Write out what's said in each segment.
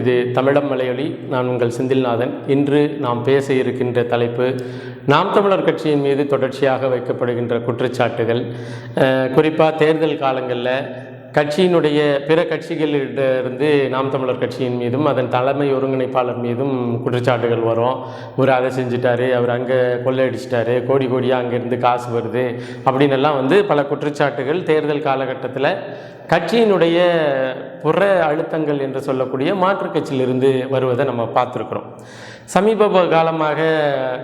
இது தமிழம் மலையொலி. நான் உங்கள் செந்தில்நாதன். இன்று நாம் பேச இருக்கின்ற தலைப்பு நாம் தமிழர் கட்சியின் மீது தொடர்ச்சியாக வைக்கப்படுகின்ற குற்றச்சாட்டுகள். குறிப்பாக தேர்தல் காலங்களில் கட்சியினுடைய பிற கட்சிகளிடமிருந்து நாம் தமிழர் கட்சியின் மீதும் அதன் தலைமை ஒருங்கிணைப்பாளர் மீதும் குற்றச்சாட்டுகள் வரும். இவர் அதை செஞ்சிட்டாரு அவர் அங்கே கொள்ளையடிச்சிட்டாரு கோடி கோடியாக அங்கேருந்து காசு வருது அப்படின்னு எல்லாம் வந்து பல குற்றச்சாட்டுகள் தேர்தல் காலகட்டத்தில் கட்சியினுடைய புற அழுத்தங்கள் என்று சொல்லக்கூடிய மாற்றுக் கட்சியிலிருந்து வருவதை நம்ம பார்த்துருக்குறோம். சமீப காலமாக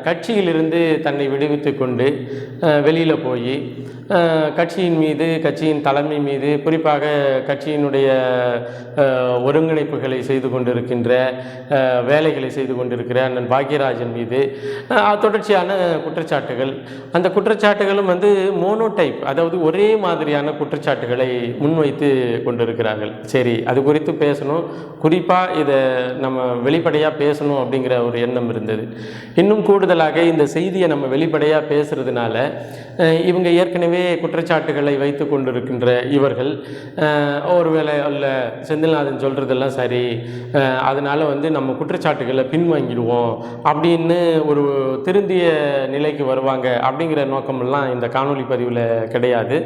கட்சியிலிருந்து தன்னை விடுவித்து கொண்டு வெளியில் போய் கட்சியின் மீது கட்சியின் தலைமை மீது குறிப்பாக கட்சியினுடைய ஒருங்கிணைப்புகளை செய்து கொண்டிருக்கின்ற வேலைகளை செய்து கொண்டிருக்கிற அண்ணன் பாக்யராஜன் மீது தொடர்ச்சியான குற்றச்சாட்டுகள். அந்த குற்றச்சாட்டுகளும் வந்து மோனோடைப் அதாவது ஒரே மாதிரியான குற்றச்சாட்டுகளை முன்வைத்து கொண்டிருக்கிறார்கள். சரி அது குறித்து பேசணும். குறிப்பாக இதை நம்ம வெளிப்படையாக பேசணும் அப்படிங்கிற ஒரு எண்ணம் இருந்தது. இன்னும் கூடுதலாக இந்த செய்தியை நம்ம வெளிப்படையாக பேசுறதுனால இவங்க ஏற்கனவே குற்றச்சாட்டுகளை வைத்து கொண்டிருக்கின்ற இவர்கள் ஒருவேளை அல்ல செந்தில்நாதன் சொல்கிறதெல்லாம் சரி அதனால் வந்து நம்ம குற்றச்சாட்டுகளை பின்வாங்கிடுவோம் அப்படின்னு ஒரு திருந்திய நிலைக்கு வருவாங்க அப்படிங்கிற நோக்கமெல்லாம் இந்த காணொலி பதிவில் கிடையாது.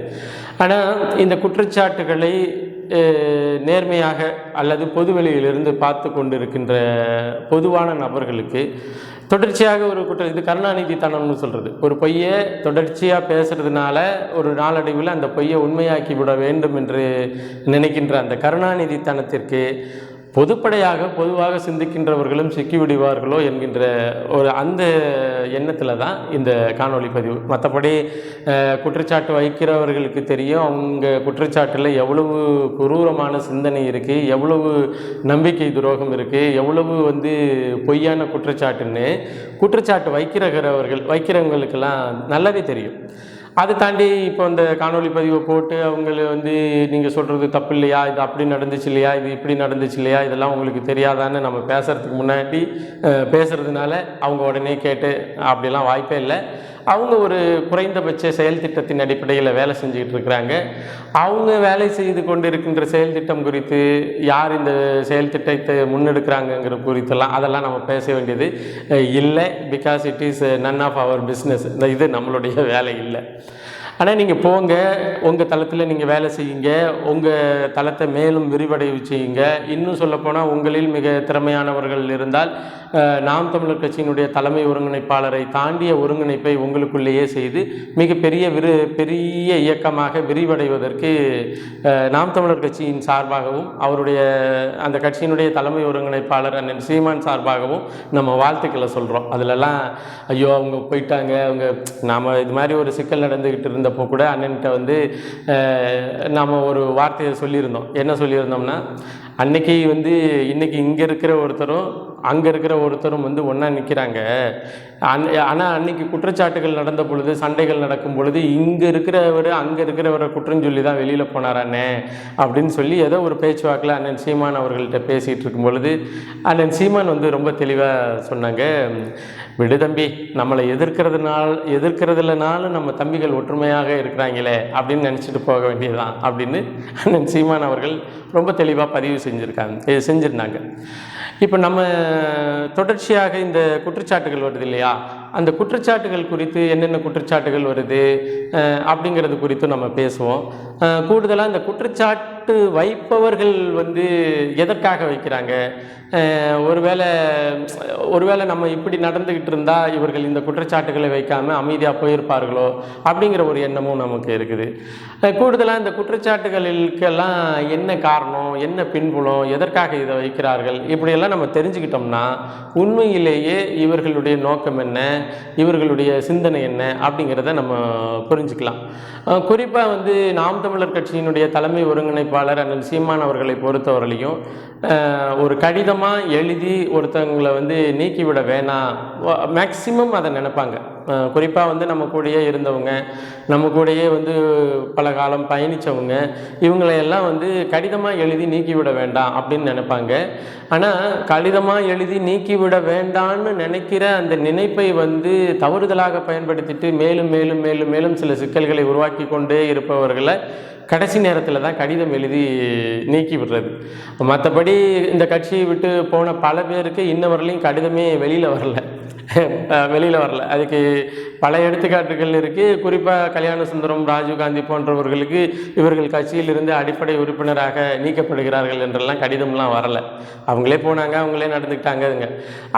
ஆனால் இந்த குற்றச்சாட்டுகளை நேர்மையாக அல்லது பொதுவெளியிலிருந்து பார்த்து கொண்டிருக்கின்ற பொதுவான நபர்களுக்கு தொடர்ச்சியாக ஒரு குற்றம் இது கருணாநிதி தனம்னு சொல்கிறது ஒரு பொய்யை தொடர்ச்சியாக பேசுகிறதுனால ஒரு நாளடைவில் அந்த பொய்யை உண்மையாக்கி விட வேண்டும் என்று நினைக்கின்ற அந்த கருணாநிதி தனத்திற்கு பொதுப்படையாக பொதுவாக சிந்திக்கின்றவர்களும் சிக்கிவிடுவார்களோ என்கின்ற ஒரு அந்த எண்ணத்தில் தான் இந்த காணொளி பதிவு. மற்றபடி குற்றச்சாட்டு வைக்கிறவர்களுக்கு தெரியும். அவங்க குற்றச்சாட்டில் எவ்வளவு குரூரமான சிந்தனை இருக்குது எவ்வளவு நம்பிக்கை துரோகம் இருக்குது எவ்வளவு வந்து பொய்யான குற்றச்சாட்டுன்னு குற்றச்சாட்டு வைக்கிறவர்கள் வைக்கிறவங்களுக்கெல்லாம் நல்லாவே தெரியும். அதை தாண்டி இப்போ இந்த காணொளி பதிவை போட்டு அவங்கள வந்து நீங்கள் சொல்கிறது தப்பு இல்லையா? இது அப்படி நடந்துச்சு இல்லையா? இது இப்படி நடந்துச்சு இல்லையா? இதெல்லாம் உங்களுக்கு தெரியாதான்னு நம்ம பேசுகிறதுக்கு முன்னாடி பேசுகிறதுனால அவங்க உடனே கேட்டு அப்படிலாம் வாய்ப்பே இல்லை. அவங்க ஒரு குறைந்தபட்ச செயல் திட்டத்தின் அடிப்படையில் வேலை செஞ்சுக்கிட்டு இருக்கிறாங்க. அவங்க வேலை செய்து கொண்டிருக்கின்ற செயல் திட்டம் குறித்து யார் இந்த செயல் திட்டத்தை முன்னெடுக்கிறாங்கங்கிற குறித்தெல்லாம் அதெல்லாம் நம்ம பேச வேண்டியது இல்லை. Because it is none of our business இந்த இது நம்மளுடைய வேலை இல்லை. ஆனால் நீங்கள் போங்க. உங்கள் தளத்தில் நீங்கள் வேலை செய்யுங்க. உங்கள் தளத்தை மேலும் விரிவடைய செய்யுங்க. இன்னும் சொல்லப்போனால் உங்களில் மிக திறமையானவர்கள் இருந்தால் நாம் தமிழர் கட்சியினுடைய தலைமை ஒருங்கிணைப்பாளரை தாண்டிய ஒருங்கிணைப்பை உங்களுக்குள்ளேயே செய்து மிகப்பெரிய விரு பெரிய இயக்கமாக விரிவடைவதற்கு நாம் தமிழர் கட்சியின் சார்பாகவும் அவருடைய அந்த கட்சியினுடைய தலைமை ஒருங்கிணைப்பாளர் அண்ணன் சீமான் சார்பாகவும் நம்ம வாழ்த்துக்களை சொல்கிறோம் அதிலெல்லாம் ஐயோ அவங்க போயிட்டாங்க. அவங்க நாம் இது மாதிரி ஒரு சிக்கல் நடந்துக்கிட்டு இருந்தப்போ கூட அண்ணன்கிட்ட வந்து நாம் ஒரு வார்த்தையை சொல்லியிருந்தோம். என்ன சொல்லியிருந்தோம்னா அன்னைக்கு வந்து இன்னைக்கு இங்கே இருக்கிற ஒருத்தரும் அங்கே இருக்கிற ஒருத்தரும் வந்து ஒன்றா நிற்கிறாங்க அன் ஆனால் அன்னைக்கு குற்றச்சாட்டுகள் நடந்த பொழுது சண்டைகள் நடக்கும் பொழுது இங்கே இருக்கிறவர் அங்கே இருக்கிறவரை குற்றம் சொல்லி தான் வெளியில் போனார் அண்ணே. அப்படின்னு சொல்லி ஏதோ ஒரு பேச்சுவாக்கில் அண்ணன் சீமான் அவர்கள்ட்ட பேசிகிட்டு இருக்கும் பொழுது அண்ணன் சீமான் வந்து ரொம்ப தெளிவாக சொன்னாங்க விடு தம்பி நம்மளை எதிர்க்கிறதுனால எதிர்க்கிறதுலனாலும் நம்ம தம்பிகள் ஒற்றுமையாக இருக்கிறாங்களே அப்படின்னு நினச்சிட்டு போக வேண்டியதுதான் அப்படின்னு அண்ணன் சீமான் அவர்கள் ரொம்ப தெளிவாக பதிவு செஞ்சுருக்காங்க. இது செஞ்சுருந்தாங்க. இப்போ நம்ம தொடர்ச்சியாக இந்த குற்றச்சாட்டுகள் வருது இல்லையா? அந்த குற்றச்சாட்டுகள் குறித்து என்னென்ன குற்றச்சாட்டுகள் வருது அப்படிங்கிறது குறித்து நம்ம பேசுவோம். கூடுதலாக இந்த குற்றச்சாட்டு வைப்பவர்கள் வந்து எதற்காக வைக்கிறாங்க? ஒருவேளை ஒருவேளை நம்ம இப்படி நடந்துக்கிட்டு இருந்தால் இவர்கள் இந்த குற்றச்சாட்டுகளை வைக்காமல் அமைதியாக போயிருப்பார்களோ? அப்படிங்கிற ஒரு எண்ணமும் நமக்கு இருக்குது. கூடுதலாக இந்த குற்றச்சாட்டுகளுக்கெல்லாம் என்ன காரணம் என்ன பின்புலம் எதற்காக இதை வைக்கிறார்கள்? இப்படியெல்லாம் நம்ம தெரிஞ்சுக்கிட்டோம்னா உண்மையிலேயே இவர்களுடைய நோக்கம் என்ன? இவர்களுடைய சிந்தனை என்ன? அப்படிங்கிறத நம்ம புரிஞ்சுக்கலாம். குறிப்பாக வந்து நாம் தமிழர் கட்சியினுடைய தலைமை ஒருங்கிணைப்பாளர் அண்ணன் சீமான் அவர்களை பொறுத்தவரையிலையும் ஒரு கடிதமாக எழுதி ஒருத்தவங்களை வந்து நீக்கிவிட வேணாம். மேக்சிமம் அதை நினைப்பாங்க. குறிப்பாக வந்து நம்ம கூடயே இருந்தவங்க நம்ம கூடயே வந்து பல காலம் பயணித்தவங்க இவங்களையெல்லாம் வந்து கடிதமாக எழுதி நீக்கிவிட வேண்டாம் அப்படின்னு நினைப்பாங்க. ஆனால் கடிதமாக எழுதி நீக்கிவிட வேண்டான்னு நினைக்கிற அந்த நினைப்பை வந்து தவறுதலாக பயன்படுத்திட்டு மேலும் மேலும் மேலும் மேலும் சில சிக்கல்களை உருவாக்கி கொண்டே இருப்பவர்களை கடைசி நேரத்தில் தான் கடிதம் எழுதி நீக்கி விடுறது. மற்றபடி மற்றபடி இந்த கட்சியை விட்டு போன பல பேருக்கு இன்ன வரலையும் கடிதமே வெளியில் வரல. வெளியில் வரல. அதுக்கு பல எடுத்துக்காட்டுகள் இருக்குது குறிப்பாக கல்யாண சுந்தரம் ராஜீவ்காந்தி போன்றவர்களுக்கு இவர்கள் கட்சியிலிருந்து அடிப்படை உறுப்பினராக நீக்கப்படுகிறார்கள் என்றெல்லாம் கடிதம்லாம் வரல. அவங்களே போனாங்க அவங்களே நடந்துக்கிட்டாங்கங்க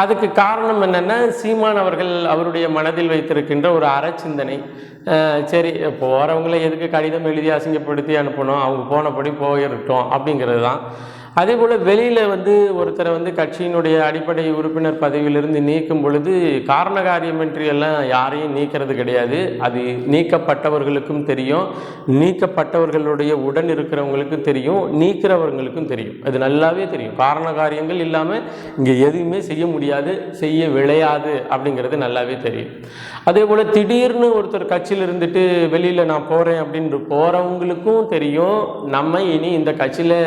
அதுக்கு காரணம் என்னென்னா சீமான் அவர்கள் அவருடைய மனதில் வைத்திருக்கின்ற ஒரு அறச்சிந்தனை. சரி போகிறவங்கள எதுக்கு கடிதம் எழுதி அசிங்கப்படுத்தி அனுப்பணும்? அவங்க போனபடி போயிருக்கட்டும் அப்படிங்கிறது தான். அதே போல் வெளியில் வந்து ஒருத்தரை வந்து கட்சியினுடைய அடிப்படை உறுப்பினர் பதவியிலிருந்து நீக்கும் பொழுது காரண காரியமின்றி எல்லாம் யாரையும் நீக்கிறது கிடையாது. அது நீக்கப்பட்டவர்களுக்கும் தெரியும். நீக்கப்பட்டவர்களுடைய உடன் இருக்கிறவங்களுக்கும் தெரியும். நீக்கிறவர்களுக்கும் தெரியும். அது நல்லாவே தெரியும். காரண காரியங்கள் இல்லாமல் இங்கே எதுவுமே செய்ய முடியாது. செய்ய விளையாது அப்படிங்கிறது நல்லாவே தெரியும். அதே போல் திடீர்னு ஒருத்தர் கட்சியில் இருந்துட்டு வெளியில் நான் போகிறேன் அப்படின்ட்டு போகிறவங்களுக்கும் தெரியும். நம்ம இனி இந்த கட்சியில்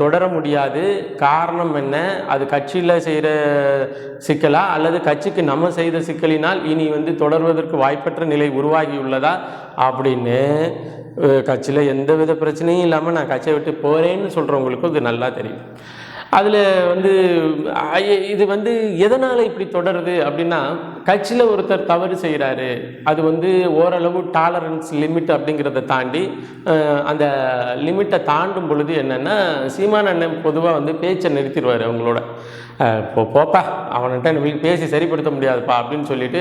தொட தொடர முடியாது. காரணம் என்ன? அது கட்சியில் செய்கிற சிக்கலா? அல்லது கட்சிக்கு நம்ம செய்த சிக்கலினால் இனி வந்து தொடர்வதற்கு வாய்ப்பற்ற நிலை உருவாகியுள்ளதா? அப்படின்னு கட்சியில் எந்த வித பிரச்சனையும் இல்லாமல் நான் கட்சியை விட்டு போகிறேன்னு சொல்கிறவங்களுக்கும் இது நல்லா தெரியும். அதில் வந்து ஐ- இது வந்து எதனால் இப்படி தொடருது அப்படின்னா கட்சியில் ஒருத்தர் தவறு செய்கிறாரு அது வந்து ஓரளவு டாலரன்ஸ் லிமிட் அப்படிங்கிறத தாண்டி அந்த லிமிட்டை தாண்டும் பொழுது என்னென்னா சீமான் அண்ணன் பொதுவாக வந்து பேச்சை நிறுத்திடுவார் அவங்களோட. இப்போ போ போப்பா அவன்கிட்ட நம்மளுக்கு பேசி சரிப்படுத்த முடியாதுப்பா அப்படின்னு சொல்லிட்டு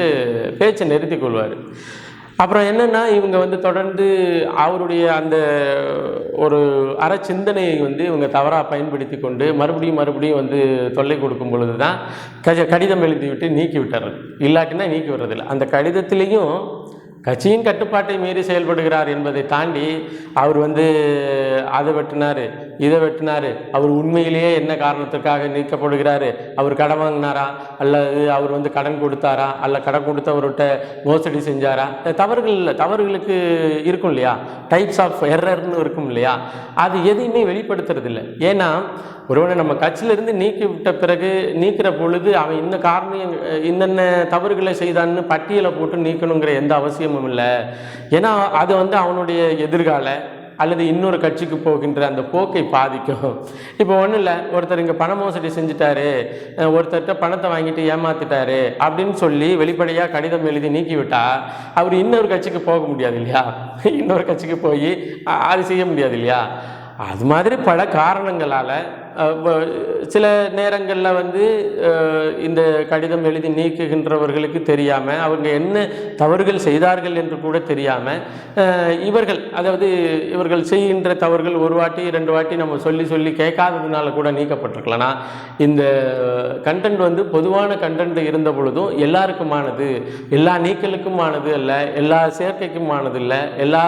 பேச்சை நிறுத்தி கொள்வார். அப்புறம் என்னென்னா இவங்க வந்து தொடர்ந்து அவருடைய அந்த ஒரு அறச்சிந்தனையை வந்து இவங்க தவறாக பயன்படுத்தி கொண்டு மறுபடியும் மறுபடியும் வந்து தொல்லை கொடுக்கும் பொழுது தான் கஜ கடிதம் எழுதி விட்டு நீக்கி விட்டுறது இல்லாட்டினா நீக்கி விடுறதில்ல. அந்த கடிதத்திலையும் கட்சியின் கட்டுப்பாட்டை மீறி செயல்படுகிறார் என்பதை தாண்டி அவர் வந்து அதை வெட்டினார் இதை வெட்டினார். அவர் உண்மையிலேயே என்ன காரணத்துக்காக நீக்கப்படுகிறார்? அவர் கடன் வாங்கினாரா? அல்லது அவர் வந்து கடன் கொடுத்தாரா? அல்ல கடன் கொடுத்தவர்கிட்ட மோசடி செஞ்சாரா? தவறுகள் இல்லை. தவறுகளுக்கு இருக்கும் இல்லையா? டைப்ஸ் ஆஃப் எரர்னு இருக்கும் இல்லையா? அது எதையுமே வெளிப்படுத்துறது இல்லை ஏன்னா ஒருவனை நம்ம கட்சியிலிருந்து நீக்கி விட்ட பிறகு நீக்கிற பொழுது அவன் இன்ன காரணம் என்னென்ன தவறுகளை செய்தான்னு பட்டியலை போட்டு நீக்கணுங்கிற எந்த அவசியமும் இல்லை. ஏன்னா அது வந்து அவனுடைய எதிர்கால அல்லது இன்னொரு கட்சிக்கு போகின்ற அந்த போக்கை பாதிக்கும். இப்போ ஒன்றும் இல்லை ஒருத்தர் இங்கே பண மோசடி செஞ்சுட்டாரு ஒருத்தர்கிட்ட பணத்தை வாங்கிட்டு ஏமாத்திட்டாரு அப்படின்னு சொல்லி வெளிப்படையாக கடிதம் எழுதி நீக்கிவிட்டா அவர் இன்னொரு கட்சிக்கு போக முடியாது இல்லையா? இன்னொரு கட்சிக்கு போய் அது செய்ய முடியாது இல்லையா? அது மாதிரி பல காரணங்களால் சில நேரங்களில் வந்து இந்த கடிதம் எழுதி நீக்குகின்றவர்களுக்கு தெரியாமல் அவங்க என்ன தவறுகள் செய்தார்கள் என்று கூட தெரியாமல் இவர்கள் அதாவது இவர்கள் செய்கின்ற தவறுகள் ஒரு வாட்டி ரெண்டு வாட்டி நம்ம சொல்லி சொல்லி கேட்காததுனால கூட நீக்கப்பட்டிருக்கலாம். இந்த கண்டென்ட் வந்து பொதுவான கண்டென்ட் இருந்த பொழுதும் எல்லாருக்குமானது எல்லா நீக்கலுக்குமானது அல்ல எல்லா சேர்க்கைக்குமானது இல்லை எல்லா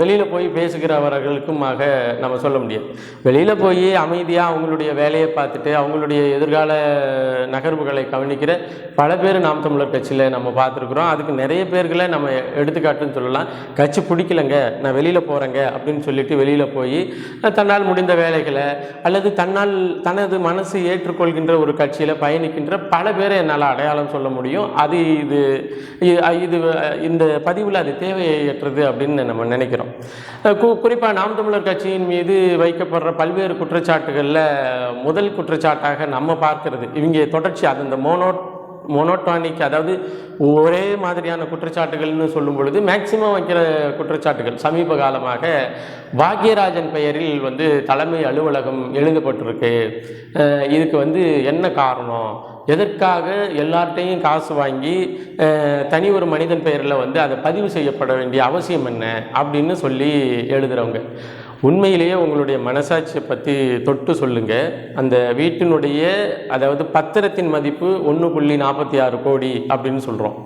வெளியில் போய் பேசுகிறவர்களுக்குமாக நம்ம சொல்ல முடியாது. வெளியில் போய் அமைதியாக அவங்களுடைய வேலையை பார்த்துட்டு அவங்களுடைய எதிர்கால நகர்வுகளை கவனிக்கிற பல பேர் நாம் தமிழர் கட்சியில் நம்ம பார்த்துருக்குறோம். அதுக்கு நிறைய பேர்களை நம்ம எடுத்துக்காட்டுன்னு சொல்லலாம். கட்சி பிடிக்கலங்க நான் வெளியில் போகிறேங்க அப்படின்னு சொல்லிட்டு வெளியில் போய் தன்னால் முடிந்த வேலைகளை அல்லது தன்னால் தனது மனசு ஏற்றுக்கொள்கின்ற ஒரு கட்சியில் பயணிக்கின்ற பல பேரை என்னால் அடையாளம் சொல்ல முடியும். அது இது இது இந்த பதிவில் அது தேவையற்றது அப்படின்னு நம்ம நினைக்கிறோம். குறிப்பாக நாம் தமிழர் கட்சியின் மீது வைக்கப்படுற பல்வேறு பல்வேறு குற்றச்சாட்டுகளில் முதல் குற்றச்சாட்டாக நம்ம பார்க்கறது. இவங்க தொடர்ச்சி அது இந்த மோனோ மோனோட்டானிக் அதாவது ஒரே மாதிரியான குற்றச்சாட்டுகள்னு சொல்லும் பொழுது மேக்சிமம் வைக்கிற குற்றச்சாட்டுகள். சமீப காலமாக பாக்யராஜன் பெயரில் வந்து தலைமை அலுவலகம் எழுதப்பட்டிருக்கு. இதுக்கு வந்து என்ன காரணம்? எதற்காக எல்லார்ட்டையும் காசு வாங்கி தனி ஒரு மனிதன் பெயரில் வந்து அதை பதிவு செய்யப்பட வேண்டிய அவசியம் என்ன? அப்படின்னு சொல்லி எழுதுகிறவங்க உண்மையிலேயே உங்களுடைய மனசாட்சியை பற்றி தொட்டு சொல்லுங்கள் அந்த வீட்டினுடைய அதாவது பத்திரத்தின் மதிப்பு ஒன்று புள்ளி நாற்பத்தி ஆறு கோடி அப்படின்னு சொல்கிறோம்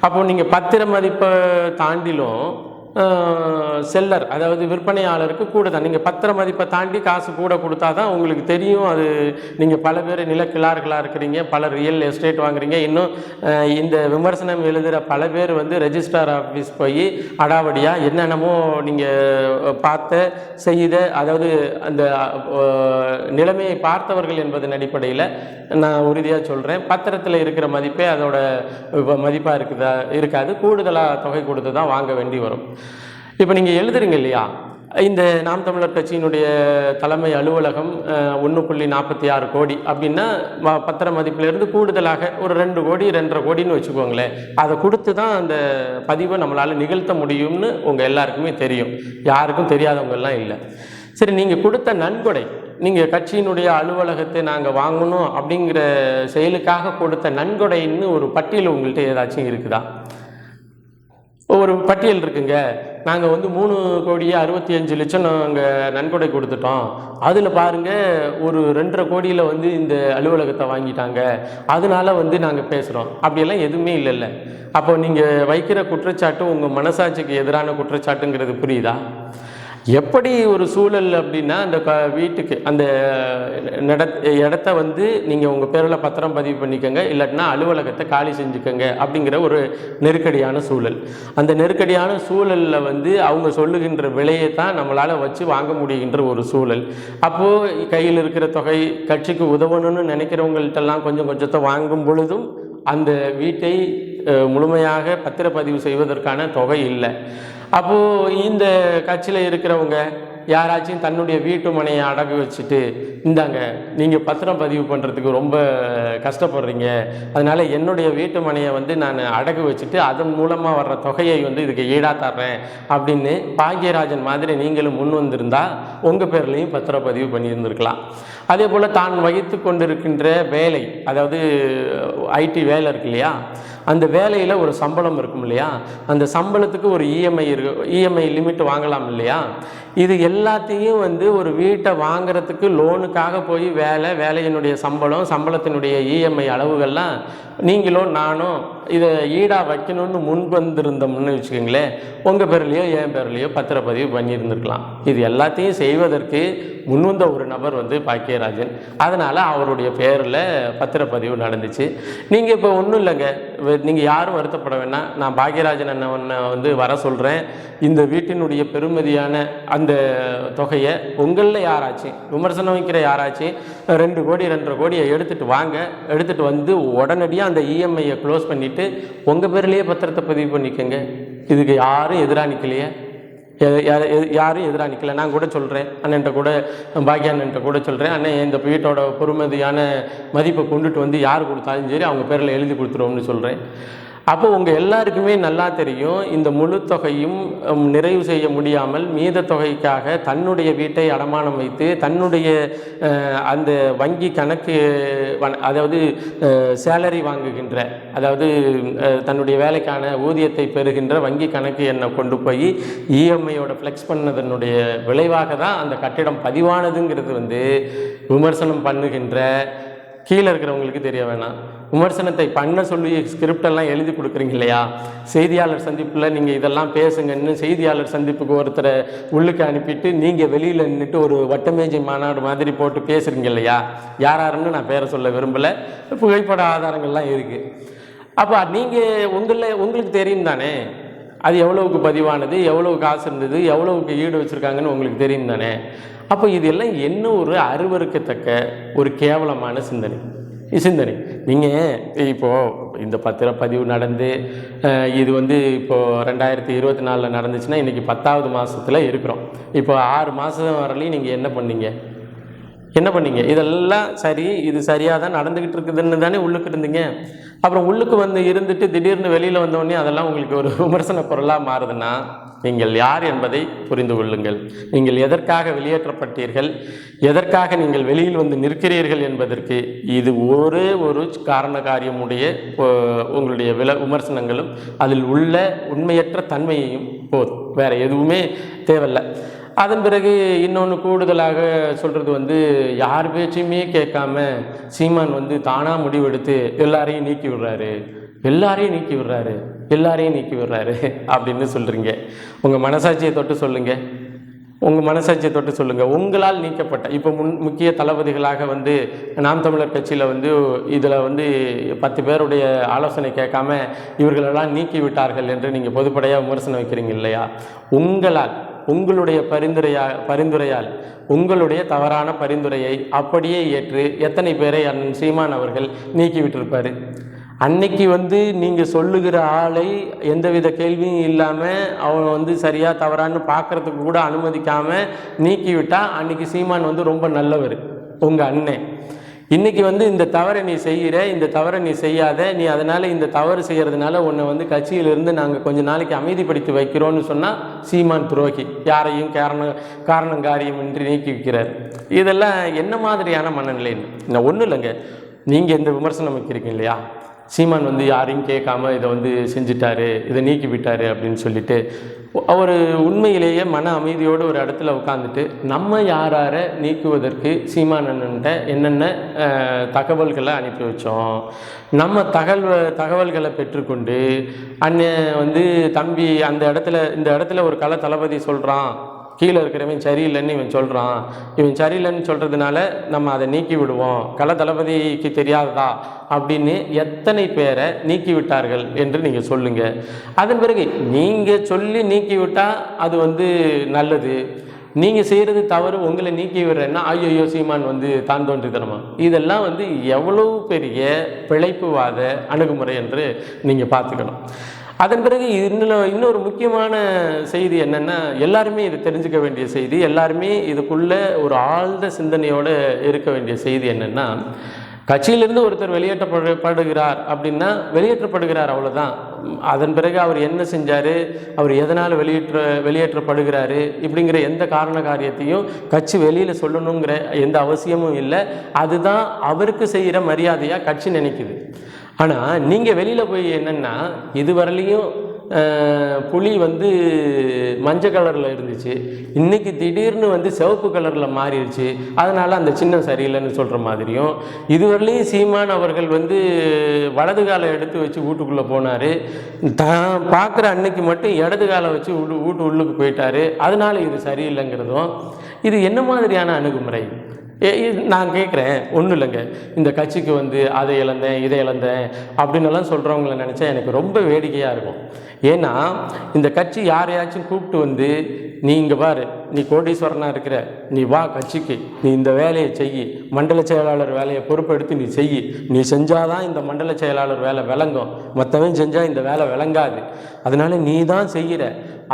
அப்போ நீங்கள் பத்திர மதிப்பை தாண்டிலும் செல்லர் அதாவது விற்பனையாளருக்கு கூட தான் நீங்கள் பத்திர மதிப்பை தாண்டி காசு கூட கொடுத்தா தான் உங்களுக்கு தெரியும். அது நீங்கள் பல பேர் நிலக்கிழார்களாக இருக்கிறீங்க பல ரியல் எஸ்டேட் வாங்குறீங்க. இன்னும் இந்த விமர்சனம் எழுதுகிற பல பேர் வந்து ரெஜிஸ்ட்ரார் ஆஃபீஸ் போய் அடாவடியாக என்னென்னமோ நீங்கள் பார்த்த செய்த அதாவது அந்த நிலைமையை பார்த்தவர்கள் என்பதன் அடிப்படையில் நான் உறுதியாக சொல்கிறேன் பத்திரத்தில் இருக்கிற மதிப்பே அதோட மதிப்பாக இருக்குதா இருக்காது. கூடுதலாக தொகை கொடுத்து தான் வாங்க வேண்டி வரும். இப்போ நீங்கள் எழுதுறீங்க இல்லையா? இந்த நாம் தமிழர் கட்சியினுடைய தலைமை அலுவலகம் ஒன்று புள்ளி நாற்பத்தி ஆறு கோடி அப்படின்னா பத்திர மதிப்பிலிருந்து கூடுதலாக ஒரு ரெண்டு கோடி ரெண்டரை கோடின்னு வச்சுக்கோங்களேன். அதை கொடுத்து தான் அந்த பதிவை நம்மளால் நிகழ்த்த முடியும்னு உங்கள் எல்லாருக்குமே தெரியும். யாருக்கும் தெரியாதவங்கெல்லாம் இல்லை. சரி நீங்கள் கொடுத்த நன்கொடை நீங்கள் கட்சியினுடைய அலுவலகத்தை நாங்கள் வாங்கணும் அப்படிங்கிற செயலுக்காக கொடுத்த நன்கொடைன்னு ஒரு பட்டியல் உங்கள்கிட்ட ஏதாச்சும் இருக்குதா? ஒரு பட்டியல் இருக்குங்க. நாங்கள் வந்து மூணு கோடியே அறுபத்தி அஞ்சு லட்சம் நாங்கள் நன்கொடை கொடுத்துட்டோம். அதில் பாருங்கள் ஒரு ரெண்டரை கோடியில் வந்து இந்த அலுவலகத்தை வாங்கிட்டாங்க. அதனால வந்து நாங்கள் பேசுகிறோம் அப்படியெல்லாம் எதுவுமே இல்லைல்ல. அப்போ நீங்கள் வைக்கிற குற்றச்சாட்டு உங்கள் மனசாட்சிக்கு எதிரான குற்றச்சாட்டுங்கிறது புரியுதா? எப்படி ஒரு சூழல் அப்படின்னா அந்த க வீட்டுக்கு அந்த நட இடத்த வந்து நீங்கள் உங்கள் பேரில் பத்திரம் பதிவு பண்ணிக்கோங்க இல்லாட்டினா அலுவலகத்தை காலி செஞ்சுக்கோங்க அப்படிங்கிற ஒரு நெருக்கடியான சூழல். அந்த நெருக்கடியான சூழலில் வந்து அவங்க சொல்லுகின்ற விலையை தான் நம்மளால் வச்சு வாங்க முடிகின்ற ஒரு சூழல். அப்போது கையில் இருக்கிற தொகை கட்சிக்கு உதவணும்னு நினைக்கிறவங்கள்ட்டெல்லாம் கொஞ்சம் கொஞ்சத்தை வாங்கும் பொழுதும் அந்த வீட்டை முழுமையாக பத்திரப்பதிவு செய்வதற்கான தொகை இல்லை. அப்போது இந்த கட்சியில் இருக்கிறவங்க யாராச்சும் தன்னுடைய வீட்டு மனையை அடகு வச்சுட்டு இந்தாங்க நீங்கள் பத்திரம் பதிவு பண்ணுறதுக்கு ரொம்ப கஷ்டப்படுறீங்க. அதனால் என்னுடைய வீட்டு மனையை வந்து நான் அடகு வச்சுட்டு அதன் மூலமாக வர்ற தொகையை வந்து இதுக்கு ஈடாக தர்றேன் அப்படின்னு பாக்யராஜன் மாதிரி நீங்களும் முன் வந்திருந்தால் உங்கள் பேர்லேயும் பத்திரப்பதிவு பண்ணியிருந்திருக்கலாம். அதே போல் தான் வகித்து கொண்டிருக்கின்ற வேலை அதாவது ஐடி வேலை இருக்கு இல்லையா? அந்த வேலையில் ஒரு சம்பளம் இருக்கும் இல்லையா? அந்த சம்பளத்துக்கு ஒரு இஎம்ஐ இருக்கு இஎம்ஐ லிமிட் வாங்கலாம் இல்லையா? இது எல்லாத்தையும் வந்து ஒரு வீட்டை வாங்குறதுக்கு லோனுக்காக போய் வேலை வேலையினுடைய சம்பளம் சம்பளத்தினுடைய இஎம்ஐ அளவுகள்லாம் நீங்களோ நானும் இதை ஈடாக வைக்கணும்னு முன்வந்திருந்தோம்னு வச்சுக்கோங்களேன். உங்கள் பேர்லேயோ என் பேர்லேயோ பத்திரப்பதிவு பண்ணியிருந்திருக்கலாம். இது எல்லாத்தையும் செய்வதற்கு முன்வந்த ஒரு நபர் வந்து பாக்கியராஜன். அதனால் அவருடைய பேரில் பத்திரப்பதிவு நடந்துச்சு. நீங்கள் இப்போ ஒன்றும் இல்லைங்க. நீங்கள் யாரும் வருத்தப்பட வேணாம் நான் பாக்கியராஜன் அண்ணன் வந்து வர சொல்கிறேன் இந்த வீட்டினுடைய பெருமதியான அந்த அந்த தொகையை உங்களில் யாராச்சும் விமர்சனம் வைக்கிற யாராச்சும் ரெண்டு கோடி ரெண்டரை கோடியை எடுத்துகிட்டு வாங்க. எடுத்துகிட்டு வந்து உடனடியாக அந்த இஎம்ஐயை க்ளோஸ் பண்ணிவிட்டு உங்கள் பேர்லேயே பத்திரத்தை பதிவு பண்ணிக்கோங்க. இதுக்கு யாரும் எதிராக நிற்கலையே யாரும் எதிராக நிற்கல நான் கூட சொல்கிறேன் அண்ணன்ட்ட கூட பாக்கிய அண்ணன்ட்ட கூட சொல்கிறேன் அண்ணன் இந்த வீட்டோட பொறுமதியான மதிப்பை கொண்டுட்டு வந்து யார் கொடுத்தாலும் சரி அவங்க பேரில் எழுதி கொடுத்துருவோம்னு சொல்கிறேன் அப்போ உங்கள் எல்லாருக்குமே நல்லா தெரியும் இந்த முழு தொகையும் நிறைவு செய்ய முடியாமல் மீத தொகைக்காக தன்னுடைய வீட்டை அடமானம் வைத்து தன்னுடைய அந்த வங்கி கணக்கு வ- அதாவது சேலரி வாங்குகின்ற அதாவது தன்னுடைய வேலைக்கான ஊதியத்தை பெறுகின்ற வங்கி கணக்கு என்னை கொண்டு போய் இஎம்ஐயோட ஃப்ளெக்ஸ் பண்ணதனுடைய விளைவாக தான் அந்த கட்டிடம் பதிவானதுங்கிறது வந்து விமர்சனம் பண்ணுகின்ற கீழே இருக்கிறவங்களுக்கு தெரிய வேணாம். விமர்சனத்தை பண்ண சொல்லி ஸ்கிரிப்ட் எல்லாம் எழுதி கொடுக்குறீங்க இல்லையா? செய்தியாளர் சந்திப்பில் நீங்கள் இதெல்லாம் பேசுங்கன்னு செய்தியாளர் சந்திப்புக்கு ஒருத்தரை உள்ளுக்கு அனுப்பிட்டு நீங்கள் வெளியில் நின்றுட்டு ஒரு வட்டமேஜை மாநாடு மாதிரி போட்டு பேசுகிறீங்க இல்லையா? யார் யாருன்னு நான் பேரை சொல்ல விரும்பலை. புகைப்பட ஆதாரங்கள்லாம் இருக்குது அப்போ நீங்கள் உங்களில் உங்களுக்கு தெரியும் தானே? அது எவ்வளவுக்கு பதிவானது எவ்வளவு காசு இருந்தது எவ்வளவுக்கு ஈடு வச்சுருக்காங்கன்னு உங்களுக்கு தெரியும் தானே? அப்போ இது எல்லாம் என்ன ஒரு அருவறுக்கத்தக்க ஒரு கேவலமான சிந்தனை? சிந்தனை. நீங்கள் இப்போது இந்த பத்திரப்பதிவு நடந்து இது வந்து இப்போது ரெண்டாயிரத்தி இருபத்தி நாலில் நடந்துச்சுன்னா இன்றைக்கி பத்தாவது மாதத்தில் இருக்கிறோம். இப்போ ஆறு மாதம் வரலையும் நீங்கள் என்ன பண்ணீங்க? என்ன பண்ணீங்க? இதெல்லாம் சரி இது சரியாக தான் நடந்துக்கிட்டு இருக்குதுன்னு தானே உள்ளுக்கு இருந்தீங்க. அப்புறம் உள்ளுக்கு வந்து இருந்துட்டு திடீர்னு வெளியில் வந்தோடனே அதெல்லாம் உங்களுக்கு ஒரு விமர்சன பொருளாக மாறுதுன்னா நீங்கள் யார் என்பதை புரிந்து கொள்ளுங்கள். நீங்கள் எதற்காக வெளியேற்றப்பட்டீர்கள்? எதற்காக நீங்கள் வெளியில் வந்து நிற்கிறீர்கள் என்பதற்கு இது ஒரே ஒரு காரண காரியமுடைய உங்களுடைய வில விமர்சனங்களும் அதில் உள்ள உண்மையற்ற தன்மையையும் போதும் வேறு எதுவுமே தேவையில்லை. அதன் பிறகு இன்னொன்று கூடுதலாக சொல்கிறது வந்து யார் பேச்சையுமே கேட்காம சீமான் வந்து தானாக முடிவெடுத்து எல்லாரையும் நீக்கி விடுறாரு. எல்லாரையும் நீக்கி விடுறாரு. எல்லாரையும் நீக்கி விடுறாரு அப்படின்னு சொல்கிறீங்க உங்கள் மனசாட்சியை தொட்டு சொல்லுங்கள் உங்கள் மனசாட்சியை தொட்டு சொல்லுங்கள் உங்களால் நீக்கப்பட்ட இப்போ முன் முக்கிய தளபதிகளாக வந்து நாம் தமிழர் கட்சியில் வந்து இதில் வந்து பத்து பேருடைய ஆலோசனை கேட்காம இவர்களெல்லாம் நீக்கி விட்டார்கள் என்று நீங்கள் பொதுப்படையாக விமர்சனம் வைக்கிறீங்க இல்லையா? உங்களால் உங்களுடைய பரிந்துரையா பரிந்துரையால் உங்களுடைய தவறான பரிந்துரையை அப்படியே ஏற்று எத்தனை பேரை அண்ணன் சீமான் அவர்கள் நீக்கிவிட்டிருப்பார் அன்னைக்கு வந்து நீங்கள் சொல்லுகிற ஆளை எந்தவித கேள்வியும் இல்லாமல் அவன் வந்து சரியாக தவறான்னு பார்க்கறதுக்கு கூட அனுமதிக்காமல் நீக்கிவிட்டால் அன்னைக்கு சீமான் வந்து ரொம்ப நல்லவர் உங்கள் அண்ணன். இன்னைக்கு வந்து இந்த தவறை நீ செய்கிற இந்த தவறை நீ செய்யாத நீ அதனால் இந்த தவறு செய்கிறதுனால உன்னை வந்து கட்சியிலிருந்து நாங்கள் கொஞ்ச நாளைக்கு அமைதிப்படுத்தி வைக்கிறோன்னு சொன்னால் சீமான் துரோகி. யாரையும் காரணம் காரணம் காரியமின்றி நீக்கி வைக்கிறார் இதெல்லாம் என்ன மாதிரியான மனநிலை இன்னும் ஒன்றும் இல்லைங்க. நீங்கள் இந்த விமர்சனம் வைக்கிறீங்க இல்லையா? சீமான் வந்து யாரையும் கேட்காம இதை வந்து செஞ்சிட்டாரு இதை நீக்கி விட்டாரு அப்படின்னு சொல்லிட்டு அவர் உண்மையிலேயே மன அமைதியோடு ஒரு இடத்துல உட்காந்துட்டு நம்ம யாரார நீக்குவதற்கு சீமான் அண்ணன்ட்ட என்னென்ன தகவல்களை அனுப்பி வச்சோம்? நம்ம தகவல் தகவல்களை பெற்றுக்கொண்டு அண்ணன் வந்து தம்பி அந்த இடத்துல இந்த இடத்துல ஒரு கல தளபதி சொல்கிறான் கீழே இருக்கிறவன் சரியில்லைன்னு இவன் சொல்கிறான் இவன் சரியில்லைன்னு சொல்கிறதுனால நம்ம அதை நீக்கி விடுவோம். கள தளபதிக்கு தெரியாததா? அப்படின்னு எத்தனை பேரை நீக்கி விட்டார்கள் என்று நீங்கள் சொல்லுங்கள் அதன் பிறகு நீங்கள் சொல்லி நீக்கி விட்டால் அது வந்து நல்லது. நீங்கள் செய்கிறது தவறு உங்களை நீக்கி விடுறேன்னா ஐயோ சீமான் வந்து தான் தோன்றித்தனமா? இதெல்லாம் வந்து எவ்வளவு பெரிய பிழைப்புவாத அணுகுமுறை என்று நீங்கள் பார்த்துக்கணும். அதன் பிறகு இன்னும் இன்னொரு முக்கியமான செய்தி என்னென்னா எல்லாருமே இது தெரிஞ்சுக்க வேண்டிய செய்தி எல்லாருமே இதுக்குள்ளே ஒரு ஆழ்ந்த சிந்தனையோடு இருக்க வேண்டிய செய்தி என்னென்னா கட்சியிலிருந்து ஒருத்தர் வெளியேற்றப்படு படுகிறார் அப்படின்னா வெளியேற்றப்படுகிறார் அவ்வளோதான் அதன் பிறகு அவர் என்ன செஞ்சார்? அவர் எதனால் வெளியேற்ற வெளியேற்றப்படுகிறாரு? இப்படிங்கிற எந்த காரண காரியத்தையும் கட்சி வெளியில் சொல்லணுங்கிற எந்த அவசியமும் இல்லை. அதுதான் அவருக்கு செய்கிற மரியாதையாக கட்சி நினைக்குது. ஆனால் நீங்கள் வெளியில் போய் என்னென்னா இதுவரையிலையும் புளி புலி வந்து மஞ்சள் கலரில் இருந்துச்சு. இன்றைக்கி திடீர்னு வந்து சிவப்பு கலரில் மாறிடுச்சு. அதனால் அந்த சின்னம் சரியில்லைன்னு சொல்கிற மாதிரியும் இதுவரையிலையும் சீமான் அவர்கள் வந்து வலது காலை எடுத்து வச்சு வீட்டுக்குள்ளே போனார். தான் பார்க்குற அன்னைக்கு மட்டும் இடது காலை வச்சு வீட்டு வீட்டு உள்ளுக்கு போயிட்டாரு. அதனால் இது சரியில்லைங்கிறதும் இது என்ன மாதிரியான அணுகுமுறை? நான் கேட்குறேன் ஒன்றும் இல்லைங்க. இந்த கட்சிக்கு வந்து அதை இழந்தேன் இதை இழந்தேன் அப்படின்னு சொல்கிறவங்கள நினச்சா எனக்கு ரொம்ப வேடிக்கையாக இருக்கும். ஏன்னா இந்த கட்சி யாரையாச்சும் கூப்பிட்டு வந்து நீ இங்கே பாரு நீ கோடீஸ்வரனாக இருக்கிற நீ வா கட்சிக்கு நீ இந்த வேலையை செய் மண்டல செயலாளர் வேலையை பொறுப்பெடுத்து நீ செய் நீ செஞ்சாதான் இந்த மண்டல செயலாளர் வேலை விளங்கும். மற்றவன் செஞ்சால் இந்த வேலை விளங்காது. அதனால நீ தான் செய்கிற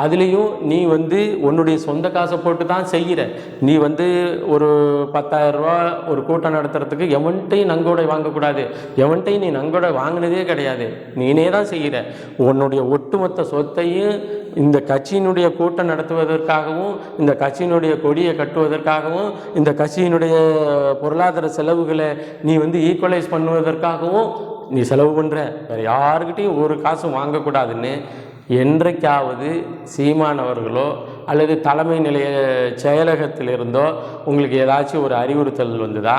அதுலேயும் நீ வந்து உன்னுடைய சொந்த காசை போட்டு தான் செய்கிற நீ வந்து ஒரு பத்தாயிரம் ரூபா ஒரு கூட்டம் நடத்துறதுக்கு எவன்ட்டையும் நங்கோடை வாங்கக்கூடாது. எவன்ட்டையும் நீ நங்கோடை வாங்கினதே கிடையாது. நீனே தான் செய்கிற உன்னுடைய ஒட்டுமொத்த சொத்தையும் இந்த கட்சியினுடைய கூட்டம் நடத்துவதற்காகவும் இந்த கட்சியினுடைய கொடியை கட்டுவதற்காகவும் இந்த கட்சியினுடைய பொருளாதார செலவுகளை நீ வந்து ஈக்குவலைஸ் பண்ணுவதற்காகவும் நீ செலவு பண்ணுற வேறு யாருக்கிட்டையும் ஒரு காசும் வாங்கக்கூடாதுன்னு என்றைக்காவது சீமானவர்களோ அல்லது தலைமை நிலைய செயலகத்திலிருந்தோ உங்களுக்கு ஏதாச்சும் ஒரு அறிவுறுத்தல் வந்துதா?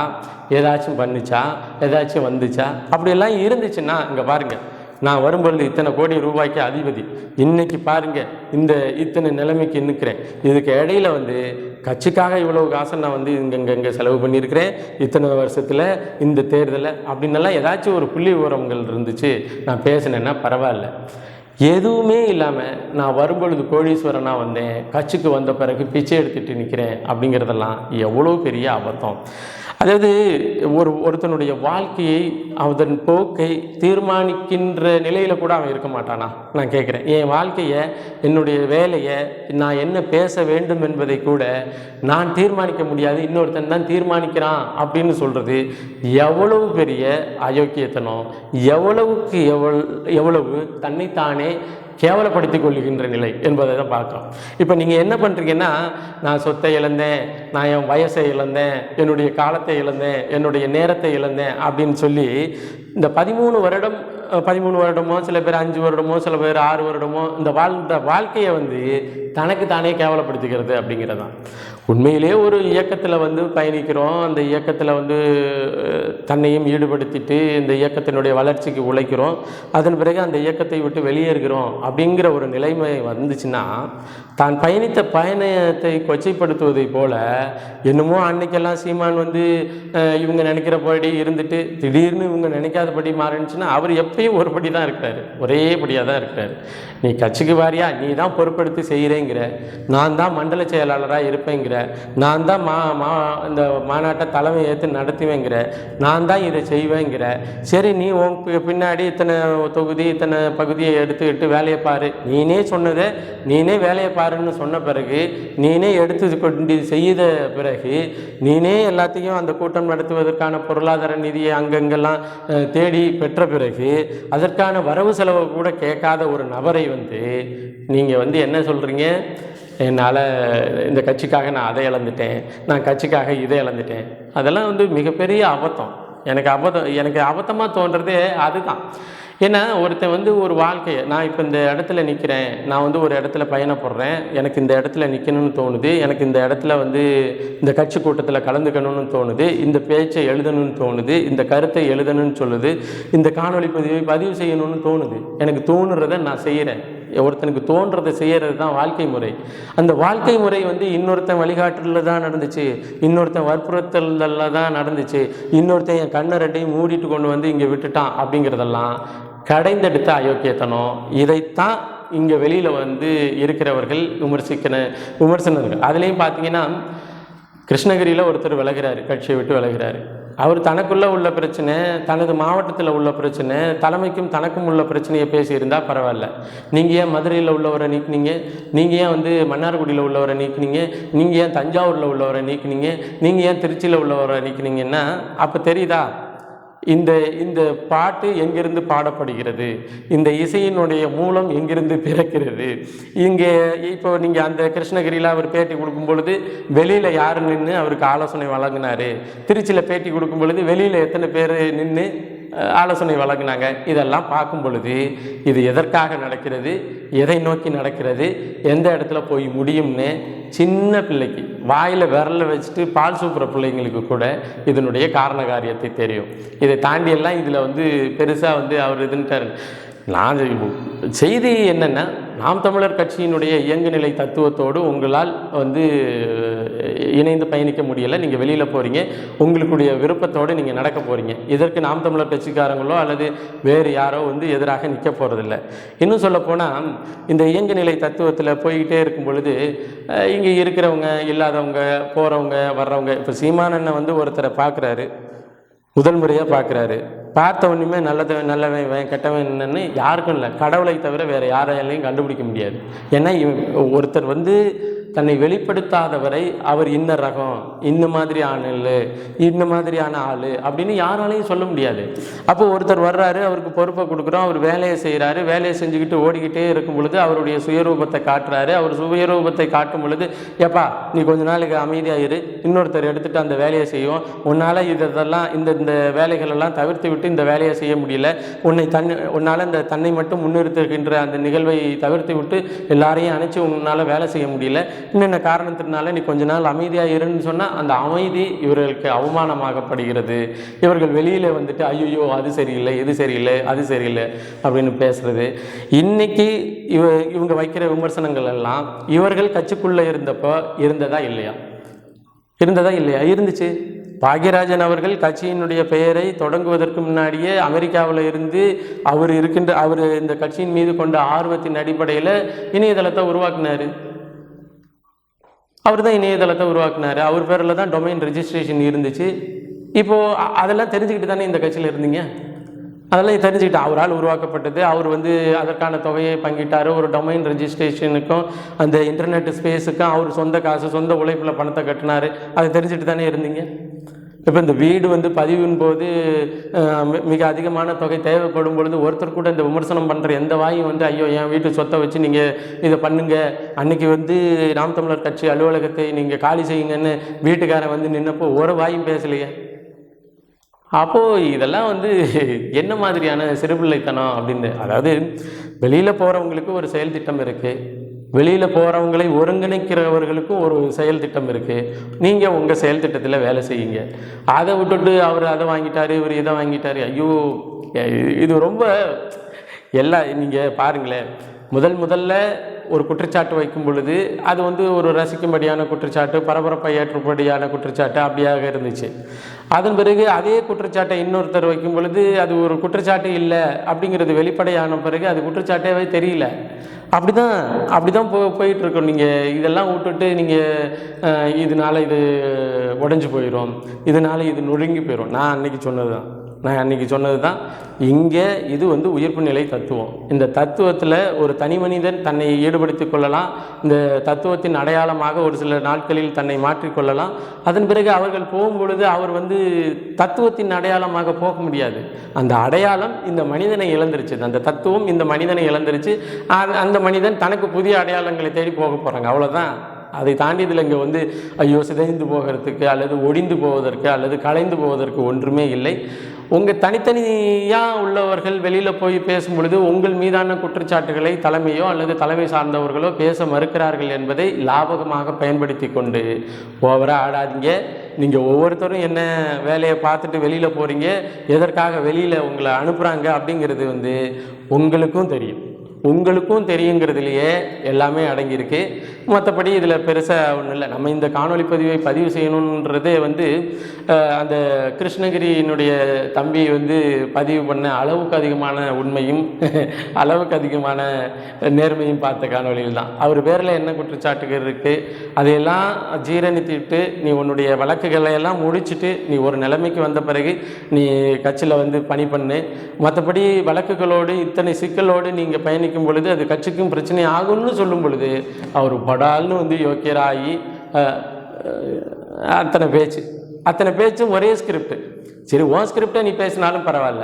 ஏதாச்சும் பண்ணுச்சா? ஏதாச்சும் வந்துச்சா? அப்படியெல்லாம் இருந்துச்சுன்னா இங்கே பாருங்கள் நான் வரும்பொழுது இத்தனை கோடி ரூபாய்க்கு அதிபதி. இன்னைக்கு பாருங்க இந்த இத்தனை நிலைமைக்கு நிற்கிறேன். இதுக்கு இடையில வந்து கட்சிக்காக இவ்வளவு காசை நான் வந்து இங்கே இங்கே இங்கே செலவு பண்ணியிருக்கிறேன். இத்தனை வருஷத்தில் இந்த தேர்தலில் அப்படின்னெல்லாம் ஏதாச்சும் ஒரு புள்ளி விவரங்கள் இருந்துச்சு. நான் பேசினேன்னா பரவாயில்ல. எதுவுமே இல்லாமல் நான் வரும்பொழுது கோடீஸ்வரனாக வந்தேன். கட்சிக்கு வந்த பிறகு பிச்சை எடுத்துகிட்டு நிற்கிறேன் அப்படிங்கிறதெல்லாம் எவ்வளோ பெரிய அபத்தம். அதாவது ஒரு ஒருத்தனுடைய வாழ்க்கையை அதன் போக்கை தீர்மானிக்கின்ற நிலையில் கூட அவன் இருக்க மாட்டானா? நான் கேட்குறேன் என் வாழ்க்கையை என்னுடைய வேலையை நான் என்ன பேச வேண்டும் என்பதை கூட நான் தீர்மானிக்க முடியாது. இன்னொருத்தன் தான் தீர்மானிக்கிறான் அப்படின்னு சொல்கிறது எவ்வளவு பெரிய அயோக்கியத்தனம். எவ்வளவுக்கு எவ்வளவு எவ்வளவு தன்னைத்தானே கேவலப்படுத்திக் கொள்கின்ற நிலை என்பதை தான் பார்க்கலாம் இப்போ நீங்கள் என்ன பண்ணுறீங்கன்னா நான் சொத்தை இழந்தேன் நான் என் வயசை இழந்தேன் என்னுடைய காலத்தை இழந்தேன் என்னுடைய நேரத்தை இழந்தேன் அப்படின்னு சொல்லி இந்த பதிமூணு வருடம் பதிமூணு வருடமோ சில பேர் அஞ்சு வருடமோ சில பேர் ஆறு வருடமோ இந்த வாழ்ந்த வாழ்க்கையை வந்து தனக்கு தானே கேவலப்படுத்திக்கிறது அப்படிங்கிறது தான் உண்மையிலே ஒரு இயக்கத்தில் வந்து பயணிக்கிறோம். அந்த இயக்கத்தில் வந்து தன்னையும் ஈடுபடுத்திட்டு இந்த இயக்கத்தினுடைய வளர்ச்சிக்கு உழைக்கிறோம். அதன் பிறகு அந்த இயக்கத்தை விட்டு வெளியேறுகிறோம் அப்படிங்கிற ஒரு நிலைமை வந்துச்சுன்னா தான் பயணித்த பயணத்தை கொச்சைப்படுத்துவதை போல என்னமோ அன்னைக்கெல்லாம் சீமான் வந்து இவங்க நினைக்கிறபடி இருந்துட்டு திடீர்னு இவங்க நினைக்காதபடி மாறினுச்சுன்னா அவர் எப்பயும் ஒருபடி தான் இருக்கிறாரு. ஒரே படியாக தான் இருக்கிறாரு. நீ கட்சிக்கு வாரியா? நீ தான் பொறுப்படுத்தி செய்கிறேங்கிற நான் தான் மண்டல செயலாளராக இருப்பேங்கிற. நான் தான் மா மா இந்த மாநாட்டை தலைமை ஏற்று நடத்துவேங்கிற. நான் தான் இதை செய்வேங்கிற. சரி நீ உன் பின்னாடி இத்தனை தொகுதி இத்தனை பகுதியை எடுத்துக்கிட்டு வேலையை பாரு. நீனே சொன்னதை நீனே வேலையை பாருன்னு சொன்ன பிறகு நீனே எடுத்து கொண்டு செய்த பிறகு நீனே எல்லாத்தையும் அந்த கூட்டம் நடத்துவதற்கான பொருளாதார நிதியை அங்கங்கெல்லாம் தேடி பெற்ற பிறகு அதற்கான வரவு செலவு கூட கேட்காத ஒரு நபரை வந்து நீங்கள் வந்து என்ன சொல்கிறீங்க என்னால் இந்த கட்சிக்காக நான் அதை இழந்துட்டேன் நான் கட்சிக்காக இதை இழந்துட்டேன். அதெல்லாம் வந்து மிகப்பெரிய அபத்தம். எனக்கு அபத்தம் எனக்கு அபத்தமாக தோன்றதே அதுதான். ஏன்னா ஒருத்தன் வந்து ஒரு வாழ்க்கையை நான் இப்போ இந்த இடத்துல நிற்கிறேன் நான் வந்து ஒரு இடத்துல பயணப்படுறேன் எனக்கு இந்த இடத்துல நிற்கணும்னு தோணுது எனக்கு இந்த இடத்துல வந்து இந்த கட்சி கூட்டத்தில் கலந்துக்கணும்னு தோணுது இந்த பேச்சை எழுதணும்னு தோணுது இந்த கருத்தை எழுதணும்னு சொல்லுது இந்த காணொலி பதிவை பதிவு செய்யணும்னு தோணுது. எனக்கு தோணுறதை நான் செய்கிறேன் ஒருத்தனுக்கு தோன்றதை செய்கிறது தான் வாழ்க்கை முறை. அந்த வாழ்க்கை முறை வந்து இன்னொருத்தன் வழிகாட்டுல தான் நடந்துச்சு இன்னொருத்தன் வற்புறுத்தல்ல தான் நடந்துச்சு இன்னொருத்தன் என் கண்ணை ரெண்டையும் மூடிட்டு கொண்டு வந்து இங்கே விட்டுட்டான் அப்படிங்கிறதெல்லாம் கடைந்தெடுத்த அயோக்கியத்தனம் இதைத்தான் இங்கே வெளியில் வந்து இருக்கிறவர்கள் விமர்சிக்கிற விமர்சனங்கள் அதுலேயும் பார்த்தீங்கன்னா கிருஷ்ணகிரியில் ஒருத்தர் விலகிறாரு கட்சியை விட்டு விலகிறாரு. அவர் தனக்குள்ளே உள்ள பிரச்சனை தனது மாவட்டத்தில் உள்ள பிரச்சனை தலைமைக்கும் தனக்கும் உள்ள பிரச்சனையை பேசியிருந்தால் பரவாயில்ல. நீங்கள் ஏன் மதுரையில் உள்ளவரை நீக்குனீங்க? நீங்கள் ஏன் வந்து மன்னார்குடியில் உள்ளவரை நீக்குனீங்க? நீங்கள் ஏன் தஞ்சாவூரில் உள்ளவரை நீக்குனீங்க? நீங்கள் ஏன் திருச்சியில் உள்ளவரை நீக்குனீங்கன்னா அப்போ தெரியுதா? இந்த இந்த பாட்டு எங்கிருந்து பாடப்படுகிறது? இந்த இசையினுடைய மூலம் எங்கிருந்து பிறக்கிறது? இங்கே இப்போ நீங்கள் அந்த கிருஷ்ணகிரியில் அவர் பேட்டி கொடுக்கும் பொழுது வெளியில் யார் நின்று அவருக்கு ஆலோசனை வழங்கினார்? திருச்சியில் பேட்டி கொடுக்கும் பொழுது வெளியில் எத்தனை பேர் நின்று ஆலோசனை வழங்கினாங்க. இதெல்லாம் பார்க்கும் பொழுது இது எதற்காக நடக்கிறது? எதை நோக்கி நடக்கிறது? எந்த இடத்துல போய் முடியும்னு சின்ன பிள்ளைக்கு வாயில் விரல வச்சுட்டு பால் சூப்புற பிள்ளைங்களுக்கு கூட இதனுடைய காரண காரியத்தை தெரியும். இதை தாண்டியெல்லாம் இதில் வந்து பெருசாக வந்து அவர் இதுன்ட்டார் நான் செய்தி என்னென்னா நாம் தமிழர் கட்சியினுடைய இயங்குநிலை தத்துவத்தோடு உங்களால் வந்து இணைந்து பயணிக்க முடியலை. நீங்கள் வெளியில் போகிறீங்க உங்களுக்குடைய விருப்பத்தோடு நீங்கள் நடக்க போகிறீங்க இதற்கு நாம் தமிழர் கட்சிக்காரங்களோ அல்லது வேறு யாரோ வந்து எதிராக நிற்க போகிறதில்ல இன்னும் சொல்லப்போனால் இந்த இயங்குநிலை தத்துவத்தில் போய்கிட்டே இருக்கும் பொழுது இங்கே இருக்கிறவங்க இல்லாதவங்க போகிறவங்க வர்றவங்க இப்போ சீமானண்ணன் வந்து ஒருத்தரை பார்க்குறாரு முதல் முறையாக பார்க்குறாரு பார்த்த ஒன்றுமே நல்லதவன் நல்லவன் இவன் கெட்டவன் என்னன்னு யாருக்கும் இல்லை. கடவுளை தவிர வேறு யாராலையும் கண்டுபிடிக்க முடியாது. ஏன்னா இவன் ஒருத்தர் வந்து தன்னை வெளிப்படுத்தாதவரை அவர் இன்ன ரகம் இந்த மாதிரி ஆள் இந்த மாதிரியான ஆள் அப்படின்னு யாராலையும் சொல்ல முடியாது. அப்போ ஒருத்தர் வர்றாரு அவருக்கு பொறுப்பை கொடுக்குறோம் அவர் வேலையை செய்கிறாரு வேலையை செஞ்சுக்கிட்டு ஓடிக்கிட்டே இருக்கும் பொழுது அவருடைய சுயரூபத்தை காட்டுறாரு. அவர் சுயரூபத்தை காட்டும் பொழுது ஏப்பா நீ கொஞ்ச நாளைக்கு அமைதியாக இரு இன்னொருத்தர் எடுத்துகிட்டு அந்த வேலையை செய்வோம் உன்னால் இதெல்லாம் இந்த இந்த வேலைகளெல்லாம் தவிர்த்து விட்டு இந்த வேலையை செய்ய முடியல. உன்னை தன் உன்னால் இந்த தன்னை மட்டும் முன்னிறுத்துகின்ற அந்த நிகழ்வை தவிர்த்து விட்டு எல்லாரையும் அணைச்சி உன்னால் வேலை செய்ய முடியல. இன்னென்ன காரணத்தினால நீ கொஞ்ச நாள் அமைதியாக இருன்னு சொன்னால் அந்த அமைதி இவர்களுக்கு அவமானமாகப்படுகிறது. இவர்கள் வெளியில் வந்துட்டு ஐயோ அது சரியில்லை இது சரியில்லை அது சரியில்லை அப்படின்னு பேசுறது. இன்னைக்கு இவ இவங்க வைக்கிற விமர்சனங்கள் எல்லாம் இவர்கள் கட்சிக்குள்ளே இருந்தப்போ இருந்ததா இல்லையா? இருந்ததா இல்லையா? இருந்துச்சு. பாக்யராஜன் அவர்கள் கட்சியினுடைய பெயரை தொடங்குவதற்கு முன்னாடியே அமெரிக்காவில் இருந்து அவர் இருக்கின்ற அவர் இந்த கட்சியின் மீது கொண்ட ஆர்வத்தின் அடிப்படையில் இணையதளத்தை உருவாக்குனாரு. அவர் தான் இணையதளத்தை உருவாக்குனாரு. அவர் பேரில் தான் டொமைன் ரெஜிஸ்ட்ரேஷன் இருந்துச்சு. இப்போது அதெல்லாம் தெரிஞ்சுக்கிட்டு தானே இந்த கட்சியில் இருந்தீங்க? அதெல்லாம் தெரிஞ்சுக்கிட்டு அவரால் உருவாக்கப்பட்டது. அவர் வந்து அதற்கான தொகையை பங்கிட்டார். ஒரு டொமைன் ரெஜிஸ்ட்ரேஷனுக்கும் அந்த இன்டர்நெட் ஸ்பேஸுக்கும் அவர் சொந்த காசு சொந்த உழைப்பில் பணத்தை கட்டினார். அதை தெரிஞ்சுட்டு தானே இருந்தீங்க? இப்போ இந்த வீடு வந்து பதிவின் போது மிக அதிகமான தொகை தேவைப்படும் பொழுது ஒருத்தர் கூட இந்த விமர்சனம் பண்ணுற எந்த வாயும் வந்து ஐயோ என் வீட்டு சொத்தை வச்சு நீங்கள் இதை பண்ணுங்க. அன்னைக்கு வந்து நாம் தமிழர் கட்சி அலுவலகத்தை நீங்கள் காலி செய்யுங்கன்னு வீட்டுக்காரன் வந்து நின்னப்போ ஒரு வாயும் பேசலையே. அப்போது இதெல்லாம் வந்து என்ன மாதிரியான சிறுபிள்ளைத்தனம் அப்படின்னு அதாவது வெளியில் போகிறவங்களுக்கு ஒரு செயல் திட்டம் இருக்குது வெளியில் போகிறவங்களை ஒருங்கிணைக்கிறவர்களுக்கும் ஒரு செயல் திட்டம் இருக்குது நீங்கள் உங்கள் செயல் திட்டத்தில் வேலை செய்யுங்க. அதை விட்டுட்டு அவர் அதை வாங்கிட்டார் இவர் இதை வாங்கிட்டார். ஐயோ இது ரொம்ப எல்லா நீங்கள் பாருங்களேன். முதல் முதல்ல ஒரு குற்றச்சாட்டு வைக்கும் பொழுது அது வந்து ஒரு ரசிக்கும்படியான குற்றச்சாட்டு பரபரப்பை ஏற்றும்படியான குற்றச்சாட்டு அப்படியாக இருந்துச்சு. அதன் பிறகு அதே குற்றச்சாட்டை இன்னொருத்தர் வைக்கும் பொழுது அது ஒரு குற்றச்சாட்டு இல்லை அப்படிங்கிறது வெளிப்படையான பிறகு அது குற்றச்சாட்டாவே தெரியல. அப்படிதான் அப்படிதான் போ போயிட்டு இருக்கோம் நீங்கள் இதெல்லாம் விட்டுட்டு நீங்கள் இதனால இது உடஞ்சி போயிடும் இதனால இது நொறுங்கி போயிடும் நான் அன்னைக்கு சொன்னது தான் நான் அன்னைக்கு சொன்னது தான் இங்கே இது வந்து உயிர்ப்பு நிலை தத்துவம். இந்த தத்துவத்தில் ஒரு தனி மனிதன் தன்னை ஈடுபடுத்திக் கொள்ளலாம். இந்த தத்துவத்தின் அடையாளமாக ஒரு சில நாட்களில் தன்னை மாற்றிக்கொள்ளலாம் அதன் பிறகு அவர்கள் போகும் பொழுது அவர் வந்து தத்துவத்தின் அடையாளமாக போக முடியாது. அந்த அடையாளம் இந்த மனிதனை இழந்துருச்சு. அந்த தத்துவம் இந்த மனிதனை இழந்துருச்சு. அந்த- அந்த மனிதன் தனக்கு புதிய அடையாளங்களை தேடி போக போகிறாங்க அவ்வளோதான் அதை தாண்டி இதில் இங்கே வந்து ஐயோ சிதைந்து போகிறதுக்கு அல்லது ஒடிந்து போவதற்கு அல்லது கலைந்து போவதற்கு ஒன்றுமே இல்லை. உங்கள் தனித்தனியாக உள்ளவர்கள் வெளியில் போய் பேசும் பொழுது உங்கள் மீதான குற்றச்சாட்டுகளை தலைமையோ அல்லது தலைமை சார்ந்தவர்களோ பேச மறுக்கிறார்கள் என்பதை லாபகமாக பயன்படுத்தி கொண்டு ஓவராக ஆடாதீங்க. நீங்கள் ஒவ்வொருத்தரும் என்ன வேலையை பார்த்துட்டு வெளியில் போகிறீங்க எதற்காக வெளியில் உங்களை அனுப்புகிறாங்க அப்படிங்கிறது வந்து உங்களுக்கும் தெரியும். உங்களுக்கும் தெரியுங்கிறதுலையே எல்லாமே அடங்கியிருக்கு. மற்றபடி இதில் பெருசாக ஒன்றும் இல்லை. நம்ம இந்த காணொளி பதிவை பதிவு செய்யணுன்றதே வந்து அந்த கிருஷ்ணகிரியினுடைய தம்பி வந்து பதிவு பண்ண அளவுக்கு அதிகமான உண்மையும் அளவுக்கு அதிகமான நேர்மையும் பார்த்த காணொலியில் தான். அவர் பேரில் என்ன குற்றச்சாட்டுகள் இருக்குது அதையெல்லாம் ஜீரணித்திட்டு நீ உன்னுடைய வழக்குகளை எல்லாம் முடிச்சுட்டு நீ ஒரு நிலைமைக்கு வந்த பிறகு நீ கட்சியில் வந்து பணி பண்ணு. மற்றபடி வழக்குகளோடு இத்தனை சிக்கலோடு நீங்கள் பயணிக்கும் பொழுது அது கட்சிக்கும் பிரச்சனை ஆகும்னு சொல்லும் பொழுது அவர் படால்னு வந்து யோக்கியராகி அத்தனை பேச்சு அத்தனை பேச்சும் ஒரே ஸ்கிரிப்ட் சரி ஓ ஸ்கிரிப்டை நீ பேசினாலும் பரவாயில்ல.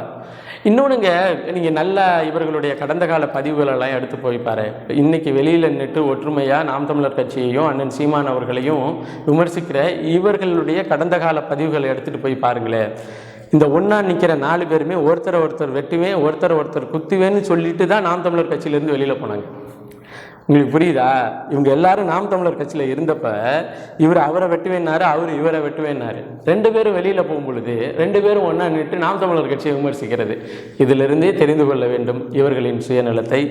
இன்னொன்றுங்க நீங்கள் நல்லா இவர்களுடைய கடந்த கால பதிவுகளெல்லாம் எடுத்து போய் பாரு. இன்னைக்கு வெளியில் நின்று ஒற்றுமையாக நாம் தமிழர் கட்சியையும் அண்ணன் சீமான் அவர்களையும் விமர்சிக்கிற இவர்களுடைய கடந்த கால பதிவுகளை எடுத்துகிட்டு போய் பாருங்களேன். இந்த ஒன்றா நிற்கிற நாலு பேருமே ஒருத்தரை ஒருத்தர் வெட்டுவேன் ஒருத்தரை ஒருத்தர் குத்துவேன்னு சொல்லிட்டு தான் நாம் தமிழர் கட்சியிலேருந்து வெளியில் போனாங்க. உங்களுக்கு புரியுதா? இவங்க எல்லாரும் நாம் தமிழர் கட்சியில் இருந்தப்ப இவர் அவரை வெட்டுவேன்னாரு அவர் இவரை வெட்டுவேன்னாரு. ரெண்டு பேரும் வெளியில் போகும்பொழுது ரெண்டு பேரும் ஒன்றா நின்று நாம் தமிழர் கட்சியை விமர்சிக்கிறது. இதிலிருந்தே தெரிந்து கொள்ள வேண்டும் இவர்களின் சுயநலத்தை.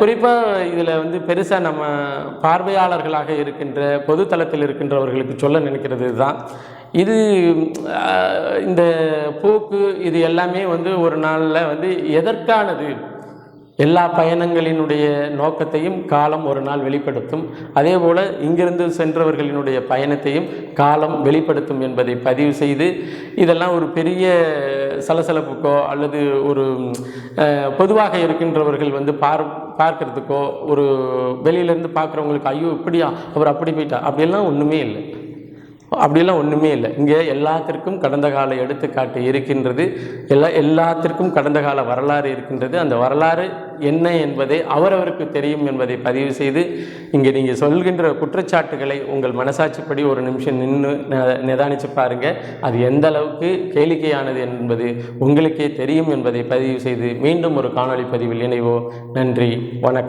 குறிப்பாக இதில் வந்து பெருசாக நம்ம பார்வையாளர்களாக இருக்கின்ற பொதுத்தளத்தில் இருக்கின்றவர்களுக்கு சொல்ல நினைக்கிறது தான் இது இந்த போக்கு இது எல்லாமே வந்து ஒரு நாளில் வந்து எதற்கானது? எல்லா பயணங்களினுடைய நோக்கத்தையும் காலம் ஒரு நாள் வெளிப்படுத்தும். அதே போல் இங்கிருந்து சென்றவர்களினுடைய பயணத்தையும் காலம் வெளிப்படுத்தும் என்பதை பதிவு செய்து இதெல்லாம் ஒரு பெரிய சலசலப்புக்கோ அல்லது ஒரு பொதுவாக இருக்கின்றவர்கள் வந்து பார் பார்க்கறதுக்கோ ஒரு வெளியிலேருந்து பார்க்குறவங்களுக்கு ஐயோ இப்படியா அவர் அப்படி போயிட்டா அப்படியெல்லாம் ஒன்றுமே இல்லை. அப்படிலாம் ஒன்றுமே இல்லை. இங்கே எல்லாத்திற்கும் கடந்த கால எடுத்துக்காட்டு இருக்கின்றது. எல்லா எல்லாத்திற்கும் கடந்த கால வரலாறு இருக்கின்றது. அந்த வரலாறு என்ன என்பதை அவரவருக்கு தெரியும் என்பதை பதிவு செய்து இங்கே நீங்கள் சொல்கின்ற குற்றச்சாட்டுகளை உங்கள் மனசாட்சிப்படி ஒரு நிமிஷம் நின்று நிதானித்து பாருங்க. அது எந்த அளவுக்கு கேளிக்கையானது என்பது உங்களுக்கே தெரியும் என்பதை பதிவு செய்து மீண்டும் ஒரு காணொளி பதிவில் இணைவோம். நன்றி வணக்கம்.